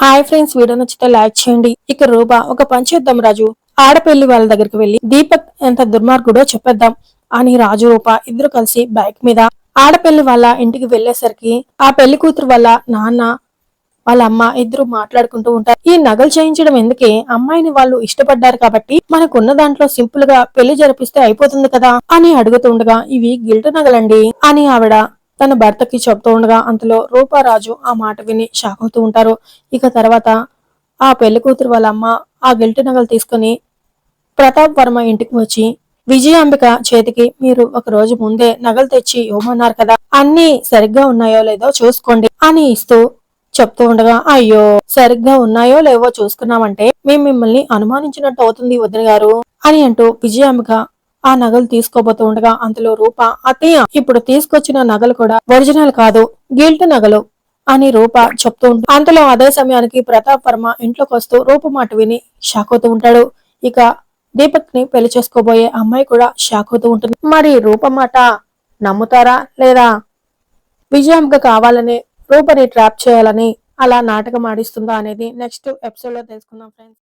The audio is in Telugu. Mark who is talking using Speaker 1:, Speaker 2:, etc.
Speaker 1: హాయ్ ఫ్రెండ్స్ వీడియో నచ్చితే లైక్ చేయండి. ఇక రూపా ఒక పని చేద్దాం రాజు. ఆడపల్లి వాళ్ళ దగ్గరికి వెళ్ళి దీపక్ ఎంత దుర్మార్గుడో చెప్పేద్దాం అని రాజు రూప ఇద్దరు కలిసి బైక్ మీద ఆడపల్లి వాళ్ళ ఇంటికి వెళ్ళేసరికి ఆ పెళ్ళి కూతురు వాళ్ళ నాన్న వాళ్ళ అమ్మ ఇద్దరు మాట్లాడుకుంటూ ఉంటారు. ఈ నగలు చేయించడం ఎందుకే? అమ్మాయిని వాళ్ళు ఇష్టపడ్డారు కాబట్టి మనకున్న దాంట్లో సింపుల్గా పెళ్ళి జరిపిస్తే అయిపోతుంది కదా అని అడుగుతుండగా ఇవి గిల్ట్ నగలండి అని ఆవిడ తన భర్తకి చెప్తూ ఉండగా అంతలో రూపారాజు ఆ మాట విని షాక్ అవుతూ ఉంటారు. ఇక తర్వాత ఆ పెళ్ళి కూతురు వాళ్ళ అమ్మ ఆ గిల్ట్ నగలు తీసుకుని ప్రతాప్ వర్మ ఇంటికి వచ్చి విజయాంబిక చేతికి మీరు ఒక రోజు ముందే నగలు తెచ్చి ఇవ్వమన్నారు కదా. అన్ని సరిగ్గా ఉన్నాయో లేదో చూసుకోండి అని ఇస్తూ చెప్తూ ఉండగా అయ్యో సరిగ్గా ఉన్నాయో లేవో చూసుకున్నామంటే మేము మిమ్మల్ని అనుమానించినట్టు అవుతుంది వదిన గారు అని అంటూ విజయాంబిక ఆ నగలు తీసుకోబోతూ ఉండగా అంతలో రూప అత్తయ్య ఇప్పుడు తీసుకొచ్చిన నగలు కూడా ఒరిజినల్ కాదు గిల్ట్ నగలు అని రూప చెప్తూ ఉంటుంది అంతలో అదే సమయానికి ప్రతాప్ వర్మ ఇంట్లోకి వస్తూ రూప మాట విని షాక్ అవుతూ ఉంటాడు. ఇక దీపక్ని పెళ్ళి చేసుకోబోయే అమ్మాయి కూడా షాక్ అవుతూ ఉంటుంది. మరి రూప మాట నమ్ముతారా లేదా? విజయంగా కావాలని రూపని ట్రాప్ చేయాలని అలా నాటకం ఆడిస్తుందా అనేది నెక్స్ట్ ఎపిసోడ్లో తెలుసుకుందాం ఫ్రెండ్స్.